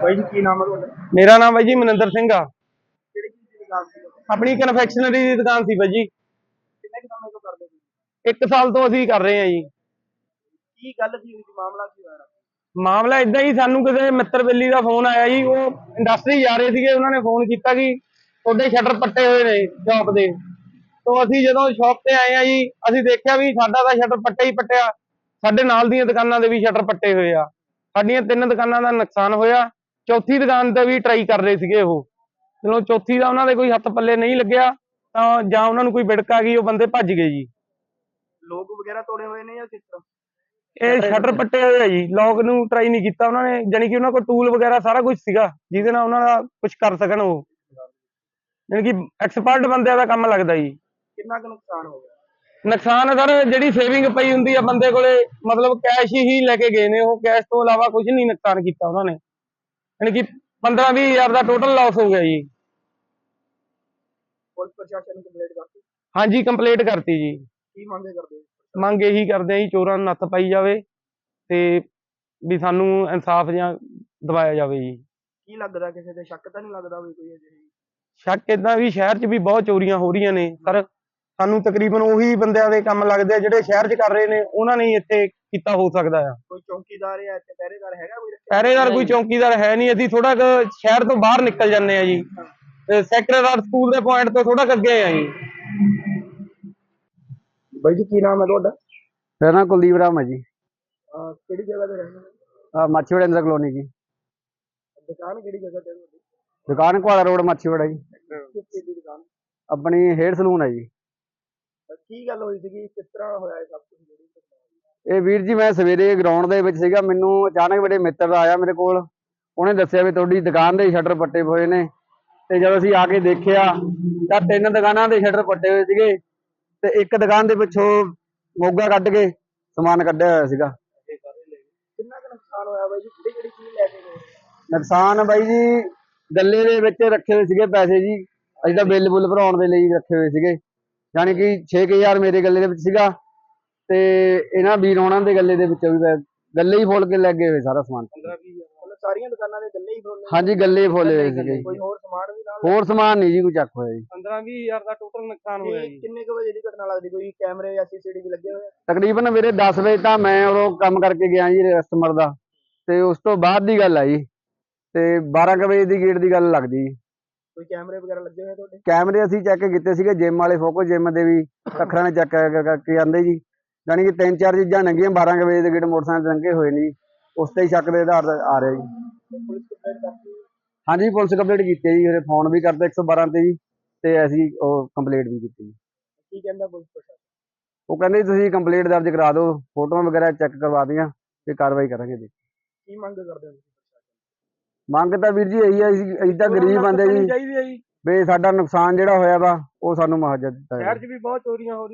ਬਾਈ ਜੀ ਕੀ ਨਾਮ ਹੈ ਤੁਹਾਡਾ? ਮੇਰਾ ਨਾਮ ਹੈ ਜੀ ਮਨਿੰਦਰ ਸਿੰਘ ਆ। ਕਿਹੜੀ ਚੀਜ਼ ਦੀ ਦੁਕਾਨ ਸੀ ਆਪਣੀ ਕਨਫੈਕਸ਼ਨਰੀ ਦੀ ਦੁਕਾਨ ਸੀ ਬਾਈ ਜੀ। ਕਿੰਨੇ ਕੁ ਸਮੇਂ ਤੋਂ ਕਰਦੇ ਸੀ? ਇੱਕ ਸਾਲ ਤੋਂ ਅਸੀਂ ਕਰ ਰਹੇ ਹਾਂ ਜੀ। ਕੀ ਗੱਲ ਕੀ ਹੋਈ ਸੀ ਮਾਮਲਾ ਕੀ ਹੋਇਆ? ਮਾਮਲਾ ਇਦਾਂ ਹੀ ਸਾਨੂੰ ਕਿਸੇ ਮਿੱਤਰ ਬੇਲੀ ਦਾ ਫੋਨ ਆਇਆ ਜੀ। ਉਹ ਇੰਡਸਟਰੀ ਜਾ ਰਹੇ ਸੀਗੇ ਉਹਨਾਂ ਨੇ ਫੋਨ ਕੀਤਾ ਕਿ ਤੁਹਾਡੇ ਸ਼ਟਰ ਪੱਟੇ ਹੋਏ ਨੇ ਸ਼ਾਪ ਦੇ। ਤੋਂ ਅਸੀਂ ਜਦੋਂ ਸ਼ਾਪ ਤੇ ਆਏ ਆ ਜੀ ਅਸੀਂ ਦੇਖਿਆ ਵੀ ਸਾਡਾ ਤਾਂ ਸ਼ਟਰ ਪੱਟੇ ਹੀ ਪੱਟਿਆ। ਸਾਡੇ ਨਾਲ ਦੀਆਂ ਦੁਕਾਨਾਂ ਦੇ ਵੀ ਸ਼ਟਰ ਪੱਟੇ ਹੋਏ ਆ। ਸਾਡੀਆਂ ਤਿੰਨ ਦੁਕਾਨਾਂ ਦਾ ਨੁਕਸਾਨ ਹੋਇਆ। ਚੌਥੀ ਦੁਕਾਨ ਤੇ ਵੀ ਟਰਾਈ ਕਰ ਰਹੇ ਸੀਗੇ ਉਹ। ਚਲੋ ਚੌਥੀ ਦਾ ਉਹਨਾਂ ਦੇ ਕੋਈ ਹੱਥ ਪੱਲੇ ਨਹੀਂ ਲੱਗਿਆ ਤਾਂ ਜਾਂ ਉਹਨਾਂ ਨੂੰ ਕੋਈ ਵਿੜਕ ਆ ਗਈ ਉਹ ਬੰਦੇ ਭੱਜ ਗਏ ਜੀ। ਲੋਕ ਵਗੈਰਾ ਤੋੜੇ ਹੋਏ ਨੇ ਜਾਂ ਕਿਸ ਤਰ੍ਹਾਂ? ਇਹ ਸ਼ਟਰ ਪੱਟੇ ਹੋਏ ਆ ਜੀ। ਲੌਕ ਨੂੰ ਟਰਾਈ ਨਹੀਂ ਕੀਤਾ ਉਹਨਾਂ ਨੇ। ਜਾਣੀ ਕਿ ਉਹਨਾਂ ਕੋਲ ਟੂਲ ਵਗੈਰਾ ਸਾਰਾ ਕੁਝ ਸੀਗਾ ਜਿਹਦੇ ਨਾਲ ਉਹਨਾਂ ਦਾ ਕੁਝ ਕਰ ਸਕਣ ਉਹ। ਜਾਣੀ ਕਿ ਐਕਸਪਰਟ ਬੰਦਿਆਂ ਦਾ ਕੰਮ ਲੱਗਦਾ ਜੀ। ਕਿੰਨਾ ਕੁ ਨੁਕਸਾਨ ਹੋ ਗਿਆ? ਨੁਕਸਾਨ ਸਰ ਜਿਹੜੀ ਸੇਵਿੰਗ ਪਈ ਹੁੰਦੀ ਆ ਬੰਦੇ ਕੋਲੇ ਮਤਲਬ ਕੈਸ਼ ਹੀ ਲੈ ਕੇ ਗਏ ਨੇ। ਉਹ ਕੈਸ਼ ਤੋਂ ਇਲਾਵਾ ਕੁਝ ਨਹੀਂ ਨੁਕਸਾਨ ਕੀਤਾ ਉਹਨਾਂ ਨੇ। ਜਾਣੀ ਕਿ 15 20 ਹਜ਼ਾਰ ਦਾ ਟੋਟਲ ਲਾਸ ਹੋ ਗਿਆ ਜੀ। ਪੁਲਿਸ ਪ੍ਰਸ਼ਾਸਨ ਨੂੰ ਕੰਪਲੇਂਟ ਕਰਤੀ? ਹਾਂਜੀ ਕੰਪਲੀਟ ਕਰਤੀ ਜੀ। ਕੀ ਮੰਗੇ ਕਰਦੇ ਹੋ? ਮੰਗ ਇਹੀ ਕਰਦੇ ਆ ਜੀ ਚੋਰਾਂ ਨੂੰ ਨੱਥ ਪਾਈ ਜਾਵੇ ਤੇ ਵੀ ਸਾਨੂੰ ਇਨਸਾਫ ਜਾਂ ਦਿਵਾਇਆ ਜਾਵੇ ਜੀ। ਕੀ ਲੱਗਦਾ ਕਿਸੇ ਤੇ? ਸ਼ੱਕ ਤਾਂ ਨਹੀਂ ਲੱਗਦਾ ਵੀ ਕੋਈ ਅਜਿਹੀ? ਸ਼ੱਕ ਇਦਾਂ ਵੀ ਸ਼ਹਿਰ 'ਚ ਵੀ ਬਹੁਤ ਚੋਰੀਆਂ ਹੋ ਰਹੀਆਂ ਨੇ। ਪਰ ਸਾਨੂੰ ਤਕਰੀਬਨ ਉਹੀ ਬੰਦਿਆਂ ਦੇ ਕੰਮ ਲੱਗਦੇ ਆ ਜਿਹੜੇ ਸ਼ਹਿਰ 'ਚ ਕਰ ਰਹੇ ਨੇ ਉਹਨਾਂ ਨੇ ਹੀ ਇੱਥੇ ਕੀਤਾ ਹੋ ਸਕਦਾ ਆ। ਕੋਈ ਚੌਕੀਦਾਰ ਜਾਂ ਇੱਥੇ ਪਹਿਰੇਦਾਰ ਹੈਗਾ ਕੋਈ ਪਹਿਰੇਦਾਰ ਕੋਈ ਚੌਕੀਦਾਰ ਹੈ ਨਹੀਂ ਅਸੀਂ ਥੋੜਾ ਕੁ ਸ਼ਹਿਰ ਤੋਂ ਬਾਹਰ ਨਿਕਲ ਜਾਂਦੇ ਆ ਜੀ। ਤੇ ਸੈਕਟਰਦਾਰ ਸਕੂਲ ਦੇ ਪੁਆਇੰਟ ਤੋਂ ਥੋੜਾ ਅੱਗੇ ਆ ਜੀ। ਬਾਈ ਜੀ ਕੀ ਨਾਮ ਹੈ ਤੁਹਾਡਾ? ਮੇਰਾ ਨਾਮ ਕੁਲਦੀਪ ਰਾਮ ਹੈ ਜੀ। ਕਿਹੜੀ ਜਗ੍ਹਾ ਤੇ ਰਹਿੰਦੇ ਹੋ? ਮਾਛੀਵਾੜਾ ਇੰਦਰ ਕਲੋਨੀ ਜੀ। ਦੁਕਾਨ ਕਿਹੜੀ ਜਗ੍ਹਾ ਤੇ ਹੈ ਤੁਹਾਡੀ? ਦੁਕਾਨ ਕੁਆਲਾ ਰੋਡ ਮਾਛੀਵਾੜਾ ਜੀ। ਦੁਕਾਨ? ਆਪਣੀ ਹੇਅਰ ਸਲੂਨ ਹੈ ਜੀ। ਕੀ ਗੱਲ ਹੋਈ ਸੀਗੀ? ਕਿਸ ਤਰ੍ਹਾਂ ਹੋਇਆ ਇਹ ਸਭ ਕੁਝ ਜਿਹੜੀ? ਇਹ ਵੀਰ ਜੀ ਮੈਂ ਸਵੇਰੇ ਗਰਾਊਂਡ ਦੇ ਵਿੱਚ ਸੀਗਾ। ਮੈਨੂੰ ਅਚਾਨਕ ਮੇਰੇ ਮਿੱਤਰ ਦਾ ਆਇਆ ਮੇਰੇ ਕੋਲ। ਉਹਨੇ ਦੱਸਿਆ ਵੀ ਤੁਹਾਡੀ ਦੁਕਾਨ ਦੇ ਸ਼ਟਰ ਪੱਟੇ ਹੋਏ ਨੇ। ਤੇ ਜਦੋਂ ਅਸੀਂ ਆ ਕੇ ਦੇਖਿਆ ਤਾਂ ਤਿੰਨ ਦੁਕਾਨਾਂ ਦੇ ਸ਼ਟਰ ਪੱਟੇ ਹੋਏ ਸੀਗੇ। ਤੇ ਇੱਕ ਦੁਕਾਨ ਦੇ ਪਿੱਛੋਂ ਮੋਗਾ ਕੱਢ ਕੇ ਸਮਾਨ ਕੱਢਿਆ ਹੋਇਆ ਸੀਗਾ। ਕਿੰਨਾ ਕੁ ਨੁਕਸਾਨ ਹੋਇਆ ਬਾਈ ਜੀ? ਕਿਹੜੀ ਕਿਹੜੀ ਚੀਜ਼ ਲੈ ਕੇ ਗਏ? ਨੁਕਸਾਨ ਬਾਈ ਜੀ ਗੱਲੇ ਦੇ ਵਿੱਚ ਰੱਖੇ ਹੋਏ ਸੀਗੇ ਪੈਸੇ ਜੀ। ਅਸੀਂ ਤਾਂ ਬਿੱਲ ਬੁੱਲ ਭਰਾਉਣ ਦੇ ਲਈ ਰੱਖੇ ਹੋਏ ਸੀਗੇ। ਯਾਨੀ ਕਿ 6000 ਮੇਰੇ ਗੱਲੇ ਦੇ ਵਿੱਚ ਸੀਗਾ ਤੇ ਇਹਨਾਂ ਵੀਰ ਹੋਣਾਂ ਦੇ ਗੱਲੇ ਦੇ ਵਿੱਚੋਂ ਵੀ ਗੱਲੇ ਹੀ ਫੋਲ ਕੇ ਲੱਗੇ ਹੋਏ ਸਾਰਾ ਸਮਾਨ। ਮਤਲਬ ਸਾਰੀਆਂ ਦੁਕਾਨਾਂ ਦੇ ਗੱਲੇ ਹੀ ਫਰੋਲੇ ਹਾਂਜੀ ਗੱਲੇ ਹੀ ਫੋਲੇ ਹੋਏ ਸੀਗੇ। ਜੀ। ਕੋਈ ਹੋਰ ਸਮਾਨ ਵੀ ਨਾਲ? ਹੋਰ ਸਮਾਨ ਨਹੀਂ ਜੀ ਕੋਈ ਚੱਕ ਹੋਇਆ ਜੀ। 15 20 ਹਜ਼ਾਰ ਦਾ ਟੋਟਲ ਨੁਕਸਾਨ ਹੋਇਆ ਜੀ। ਕਿੰਨੇ ਕੁ ਵਜੇ ਦੀ ਘਟਨਾ ਲੱਗਦੀ? ਕੋਈ ਕੈਮਰੇ ਜਾਂ ਸੀਸੀਟੀਵੀ ਲੱਗੇ ਹੋਏ ਆ? ਤਕਰੀਬਨ ਮੇਰੇ 10 ਵਜੇ ਤਾਂ ਮੈਂ ਉਦੋਂ ਕੰਮ ਕਰਕੇ ਗਿਆ ਜੀ ਕਸਟਮਰ ਦਾ ਤੇ ਉਸ ਤੋਂ ਬਾਅਦ ਦੀ ਗੱਲ ਆ ਜੀ ਤੇ 12 ਕੁ ਵਜੇ ਦੀ ਗੇਟ ਦੀ ਗੱਲ ਲੱਗਦੀ। ਜੀ ਕੋਈ ਕੈਮਰੇ ਵਗੈਰਾ ਲੱਗੇ ਹੋਏ ਤੁਹਾਡੇ? ਕੈਮਰੇ ਅਸੀਂ ਚੈੱਕ ਕੀਤੇ ਸੀਗੇ ਜਿਮ ਵਾਲੇ ਫੋਕੋ ਜਿਮ ਦੇ ਵੀ ਅੱਖਰਾਂ ਨੇ ਚੈੱਕ ਕਰਕੇ ਆਂਦੇ ਜੀ। ਯਾਨੀ ਕਿ ਤਿੰਨ ਚਾਰ ਚੀਜ਼ਾਂ ਲੰਘੀਆਂ 12 ਕੁ ਵਜੇ ਦੇ ਗੇਟ ਮੋਟਰਸਾਈਕਲ ਲੰਘੇ ਹੋਏ ਨੇ ਜੀ। ਉਸ ਤੇ ਹੀ ਸ਼ੱਕ ਦੇ ਆਧਾਰ ਤੇ ਆ ਰਿਹਾ ਜੀ। ਹਾਂਜੀ ਪੁਲਿਸ ਕੰਪਲੀਟ ਕੀਤੀ ਹੈ ਜੀ ਉਹਦੇ ਫੋਨ ਵੀ ਕਰਤਾ 112 ਤੇ ਜੀ ਤੇ ਅਸੀਂ ਉਹ ਕੰਪਲੀਟ ਵੀ ਕੀਤੀ ਜੀ। ਕੀ ਕਹਿੰਦਾ ਪੁਲਿਸ ਉਹ ਕਹਿੰਦੇ ਜੀ ਤੁਸੀਂ ਕੰਪਲੀਟ ਦਰਜ ਕਰਾ ਦਿਓ ਫੋਟੋਆਂ ਵਗੈਰਾ ਚੈੱਕ ਕਰਵਾ ਦੀਆਂ ਤੇ ਕਾਰਵਾਈ ਕਰਾਂਗੇ ਜੀ। ਕੀ ਮੰਗ ਕਰਦੇ ਹੋ ਮੰਗ ਤਾਂ ਵੀਰ ਜੀ ਇਹੀ ਅਸੀਂ ਤਾਂ ਗਰੀਬ ਬੰਦੇ ਜੀ। ਚਾਹੀਦੀ ਹੈ ਜੀ। ਵੀ ਸਾਡਾ ਨੁਕਸਾਨ ਜਿਹੜਾ ਹੋਇਆ ਵਾ ਉਹ ਸਾਨੂੰ ਮੁਆਵਜ਼ਾ ਦਿੱਤਾ ਜਾਵੇ ਸ਼ਹਿਰ 'ਚ ਵੀ ਬਹੁਤ ਚੋਰੀਆਂ ਹੋ ਰਹੀਆਂ।